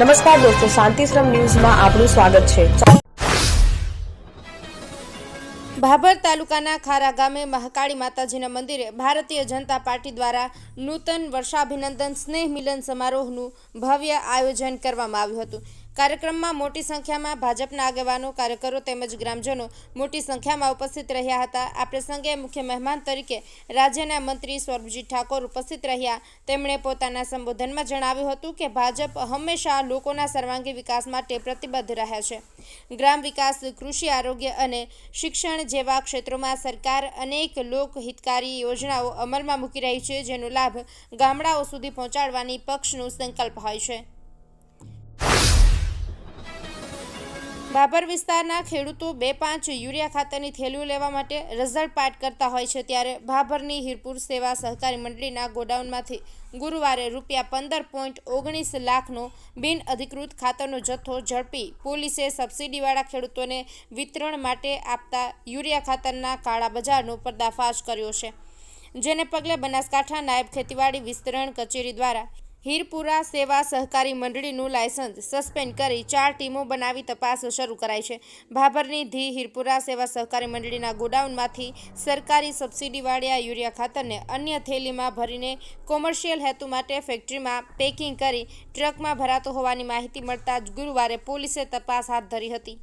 નમસ્કાર દોસ્તો, શાંતિશ્રમ ન્યૂઝમાં આપનું સ્વાગત છે. ભાભર તાલુકાના ખારા ગામે મહાકાળી માતાજીના મંદિરે ભારતીય જનતા પાર્ટી દ્વારા નૂતન વર્ષાભિનંદન સ્નેહ મિલન સમારોહનું ભવ્ય આયોજન કરવામાં આવ્યું હતું. કાર્યક્રમમાં મોટી સંખ્યામાં ભાજપના આગેવાનો, કાર્યકરો તેમજ ગ્રામજનો મોટી સંખ્યામાં ઉપસ્થિત રહ્યા હતા. આ પ્રસંગે મુખ્ય મહેમાન તરીકે રાજ્યના મંત્રી સ્વરૂપજી ઠાકોર ઉપસ્થિત રહ્યા. તેમણે પોતાના સંબોધનમાં જણાવ્યું હતું કે ભાજપ હંમેશા લોકોના સર્વાંગી વિકાસ માટે પ્રતિબદ્ધ રહ્યા છે. ગ્રામ વિકાસ, કૃષિ, આરોગ્ય અને શિક્ષણ જેવા ક્ષેત્રોમાં સરકાર અનેક લોકહિતકારી યોજનાઓ અમલમાં મૂકી રહી છે, જેનો લાભ ગામડાઓ સુધી પહોંચાડવાની પક્ષનો સંકલ્પ હોય છે. બાબર વિસ્તારના ખેડૂતો બે પાંચ યુરિયા ખાતરની થેલીઓ લેવા માટે રઝળપાટ કરતા હોય છે ત્યારે ભાભરની હિરપુર સેવા સહકારી મંડળીના ગોડાઉનમાંથી ગુરુવારે રૂપિયા પંદર પોઈન્ટ ઓગણીસ લાખનો બિન અધિકૃત ખાતરનો જથ્થો ઝડપી પોલીસે સબસિડીવાળા ખેડૂતોને વિતરણ માટે આપતા યુરિયા ખાતરના કાળા બજારનો પર્દાફાશ કર્યો છે. જેને પગલે બનાસકાંઠા નાયબ ખેતીવાડી વિસ્તરણ કચેરી દ્વારા હીરપુરા સેવા સહકારી મંડળીનું લાયસન્સ સસ્પેન્ડ કરી ચાર ટીમો બનાવી તપાસ શરૂ કરાઈ છે. ભાભરની ધી હીરપુરા સેવા સહકારી મંડળીના ગોડાઉનમાંથી સરકારી સબસિડીવાળા યુરિયા ખાતરને અન્ય થેલીમાં ભરીને કોમર્શિયલ હેતુ માટે ફેક્ટરીમાં પેકિંગ કરી ટ્રકમાં ભરાતો હોવાની માહિતી મળતા જ ગુરુવારે પોલીસે તપાસ હાથ ધરી હતી.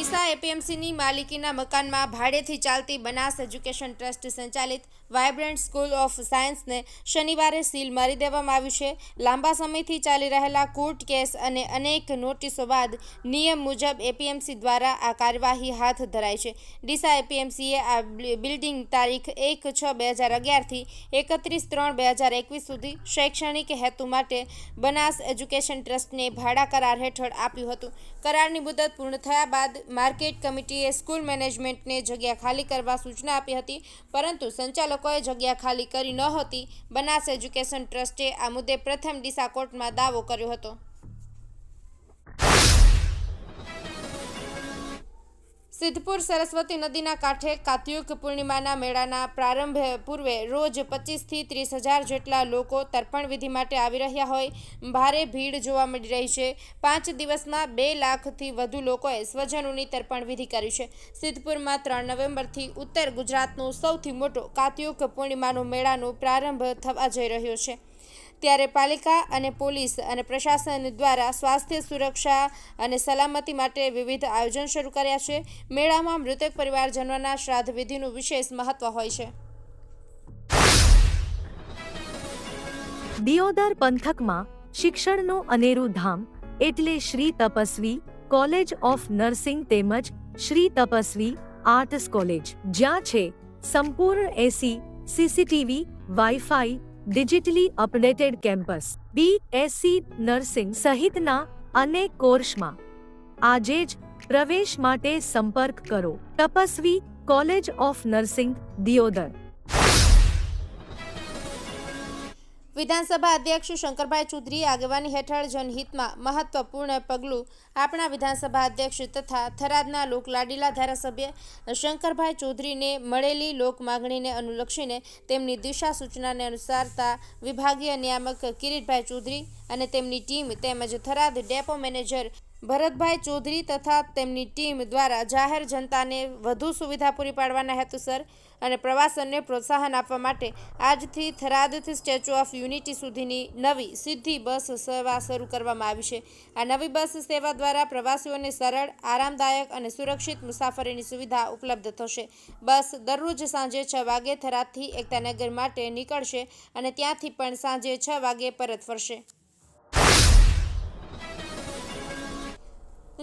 ડીસા એપીએમસીની માલિકીના મકાનમાં ભાડેથી ચાલતી બનાસ એજ્યુકેશન ટ્રસ્ટ સંચાલિત વાયબ્રન્ટ સ્કૂલ ઓફ સાયન્સને શનિવારે સીલ મારી દેવામાં આવ્યું છે. લાંબા સમયથી ચાલી રહેલા કોર્ટ કેસ અને અનેક નોટિસો બાદ નિયમ મુજબ એપીએમસી દ્વારા આ કાર્યવાહી હાથ ધરાઈ છે. ડીસા એપીએમસીએ આ બિલ્ડિંગ તારીખ એક છ બે હજાર અગિયારથી એકત્રીસ ત્રણ બે હજાર એકવીસ સુધી શૈક્ષણિક હેતુ માટે બનાસ એજ્યુકેશન ટ્રસ્ટને ભાડા કરાર હેઠળ આપ્યું હતું. કરારની મુદત પૂર્ણ થયા બાદ માર્કેટ કમિટીએ સ્કૂલ મેનેજમેન્ટને જગ્યા ખાલી કરવા સૂચના આપી હતી, પરંતુ સંચાલકોએ જગ્યા ખાલી કરી નહોતી બનાસ એજ્યુકેશન ટ્રસ્ટે આ મુદ્દે પ્રથમ ડીસા કોર્ટમાં દાવો કર્યો હતો. સિદ્ધપુર સરસ્વતી નદીના કાંઠે કાત્યુક પૂર્ણિમાના મેળાના પ્રારંભ પૂર્વે રોજ પચીસથી ત્રીસ હજાર જેટલા લોકો તર્પણ વિધિ માટે આવી રહ્યા હોય. ભારે ભીડ જોવા મળી રહી છે. પાંચ દિવસમાં બે લાખથી વધુ લોકોએ સ્વજનોની તર્પણ વિધિ કરી છે. સિદ્ધપુરમાં ત્રણ નવેમ્બરથી ઉત્તર ગુજરાતનો સૌથી મોટો કાત્યુક પૂર્ણિમાનો મેળાનો પ્રારંભ થવા જઈ રહ્યો છે. ત્યારે પાલિકા અને પોલીસ અને પ્રશાસન દ્વારા સ્વાસ્થ્ય સુરક્ષા અને સલામતી માટે વિવિધ આયોજન શરૂ કર્યા છે. મેળામાં મૃતક પરિવારજનોના શ્રાદ્ધ વિધિનું વિશેષ મહત્વ હોય છે. દિયોદર પંથકમાં શિક્ષણનું અનેરું ધામ એટલે Shri Tapasvi college of nursing તેમજ શ્રી તપસ્વી આર્ટસ કોલેજ, જ્યાં છે સંપૂર્ણ AC, CCTV, wifi digitally updated campus BSc nursing સહિતના અનેક કોર્સમાં આજે જ પ્રવેશ માટે સંપર્ક કરો. Tapasvi college of nursing Deodar. વિધાનસભા અધ્યક્ષ શંકરભાઈ ચૌધરી આગેવાની હેઠળ જનહિતમાં મહત્વપૂર્ણ પગલું આપણા વિધાનસભા અધ્યક્ષ તથા થરાદના લોકલાડીલા ધારાસભ્ય શંકરભાઈ ચૌધરીને મળેલી લોક માગણીને અનુલક્ષીને તેમની દિશા સૂચનાને અનુસારતા વિભાગીય નિયામક કિરીટભાઈ ચૌધરી અને તેમની ટીમ તેમજ થરાદ ડેપો મેનેજર ભરતભાઈ ચૌધરી તથા તેમની ટીમ દ્વારા જાહેર જનતાને વધુ સુવિધા પૂરી પાડવાના હેતુસર અને પ્રવાસનને પ્રોત્સાહન આપવા માટે આજથી થરાદથી સ્ટેચ્યુ ઓફ યુનિટી સુધીની નવી સીધી બસ સેવા શરૂ કરવામાં આવી છે. આ નવી બસ સેવા દ્વારા પ્રવાસીઓને સરળ, આરામદાયક અને સુરક્ષિત મુસાફરીની સુવિધા ઉપલબ્ધ થશે. બસ દરરોજ સાંજે છ વાગે થરાદથી એકતાનગર માટે નીકળશે અને ત્યાંથી પણ સાંજે છ વાગે પરત ફરશે.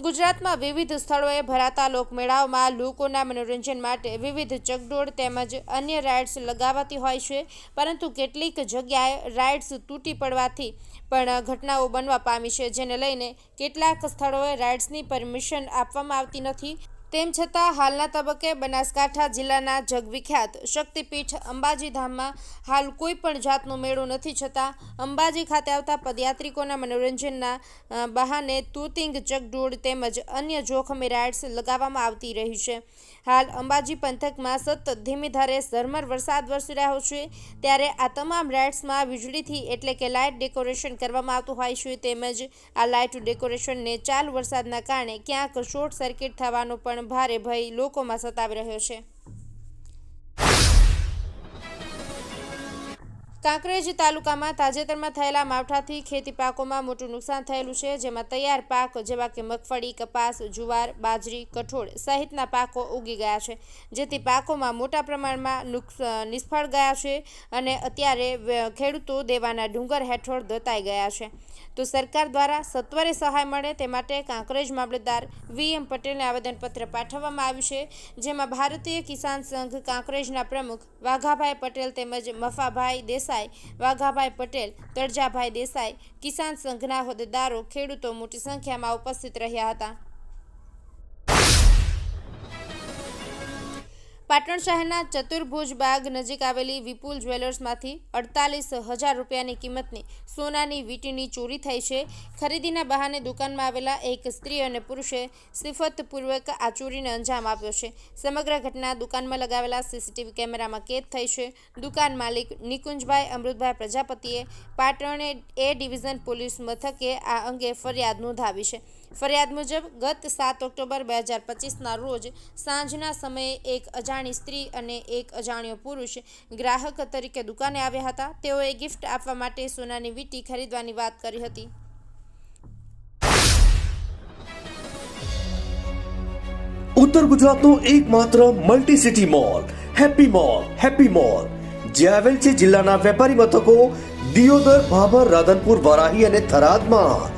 ગુજરાતમાં વિવિધ સ્થળોએ ભરાતા લોકમેળાઓમાં લોકોના મનોરંજન માટે વિવિધ ચકડોળ તેમજ અન્ય રાઇડ્સ લગાવાતી હોય છે. પરંતુ કેટલીક જગ્યાએ રાઇડ્સ તૂટી પડવાથી પણ ઘટનાઓ બનવા પામી છે, જેને લઈને કેટલાક સ્થળોએ રાઇડ્સની પરમિશન આપવામાં આવતી નથી. તેમ છતાં હાલના તબક્કે બનાસકાંઠા જિલ્લાના જગવિખ્યાત શક્તિપીઠ અંબાજી ધામમાં હાલ કોઈ પણ જાતનો મેળો નથી છતાં અંબાજી ખાતે આવતા પદયાત્રિકોના મનોરંજનના બહાને તૂતિંગ ચકડોળ તેમજ અન્ય જોખમી રાઇડ્સ લગાવવામાં આવતી રહી છે. હાલ અંબાજી પંથકમાં સતત ધીમી ધારે ઝરમર વરસાદ વરસી રહ્યો છે. ત્યારે આ તમામ રાઇડ્સમાં વીજળીથી એટલે કે લાઇટ ડેકોરેશન કરવામાં આવતું હોય છે તેમજ આ લાઇટ ડેકોરેશનને ચાલુ વરસાદના કારણે ક્યાંક શોર્ટ સર્કિટ થવાનો પણ ભારે ભય લોકોમાં સતાવી રહ્યો છે. કાંકરેજ તાલુકામાં તાજેતરમાં થયેલા માવઠાથી ખેતી પાકોમાં મોટું નુકસાન થયેલું છે, જેમાં તૈયાર પાક જેવા કે મગફળી, કપાસ, જુવાર, બાજરી, કઠોળ સહિતના પાકો ઉગી ગયા છે. જેથી પાકોમાં મોટા પ્રમાણમાં નિષ્ફળ ગયા છે અને અત્યારે ખેડૂતો દેવાના ડુંગર હેઠળ દતાઈ ગયા છે. તો સરકાર દ્વારા સત્વરે સહાય મળે તે માટે કાંકરેજ મામલતદાર વી એમ પટેલને આવેદનપત્ર પાઠવવામાં આવ્યું છે, જેમાં ભારતીય કિસાન સંઘ કાંકરેજના પ્રમુખ વાઘાભાઈ પટેલ તેમજ મફાભાઈ દેસાઈ વાઘાભાઈ પટેલ તળજાભાઈ દેસાઈ કિસાન સંઘના હોદ્દેદારો ખેડૂતો મોટી સંખ્યામાં ઉપસ્થિત રહ્યા હતા. પાટણ શહેરના ચતુર્ભુજ બાગ નજીક આવેલી વિપુલ જ્વેલર્સમાંથી અડતાલીસ હજાર રૂપિયાની કિંમતની સોનાની વીંટીની ચોરી થઈ છે. ખરીદીના બહાને દુકાનમાં આવેલા એક સ્ત્રી અને પુરુષે સિફતપૂર્વક આ ચોરીને અંજામ આપ્યો છે. સમગ્ર ઘટના દુકાનમાં લગાવેલા સીસીટીવી કેમેરામાં કેદ થઈ છે. દુકાન માલિક નિકુંજભાઈ અમૃતભાઈ પ્રજાપતિએ પાટણ એ ડિવિઝન પોલીસ મથકે આ અંગે ફરિયાદ નોંધાવી છે. ફરિયાદ મુજબ, ગત સાત ઓક્ટોબર બે હજાર પચીસના રોજ સાંજના સમયે એક અજાણી સ્ત્રી અને એક અજાણ્યો પુરુષ ગ્રાહક તરીકે દુકાને આવ્યા હતા. તેઓએ ગિફ્ટ આપવા માટે સોનાની વીંટી ખરીદવાની વાત કરી હતી. ઉત્તર ગુજરાતનો એકમાત્ર multi city mall happy mall happy mall, જે આવેલ છે જિલ્લાના વેપારી મથકો દિયોદર, ભાભર, રાધનપુર, વરાહી અને થરાદમાં.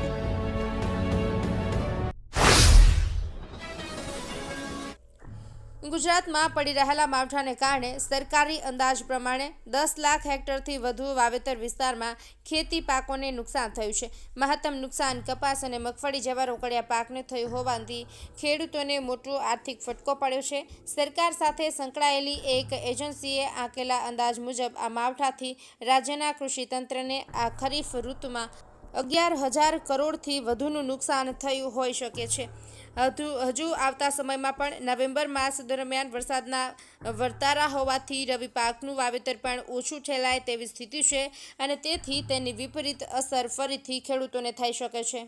ગુજરાતમાં પડી રહેલા માવઠાને કારણે સરકારી અંદાજ પ્રમાણે દસ લાખ હેક્ટરથી વધુ વાવેતર વિસ્તારમાં ખેતી પાકોને નુકસાન થયું છે. મહત્તમ નુકસાન કપાસ અને મગફળી જેવા રોકડિયા પાકને થયું હોવાથી ખેડૂતોને મોટો આર્થિક ફટકો પડ્યો છે. સરકાર સાથે સંકળાયેલી એક એજન્સીએ આંકેલા અંદાજ મુજબ આ માવઠાથી રાજ્યના કૃષિ તંત્રને આ ખરીફ ઋતુમાં અગિયાર હજાર કરોડથી વધુનું નુકસાન થયું હોઈ શકે છે. હજુ હજુ આવતા સમયમાં પણ નવેમ્બર માસ દરમિયાન વરસાદના વર્તારા હોવાથી રવિ પાકનું વાવેતર પણ ઓછું ઠેલાય તેવી સ્થિતિ છે અને તેથી તેની વિપરીત અસર ફરીથી ખેડૂતોને થઈ શકે છે.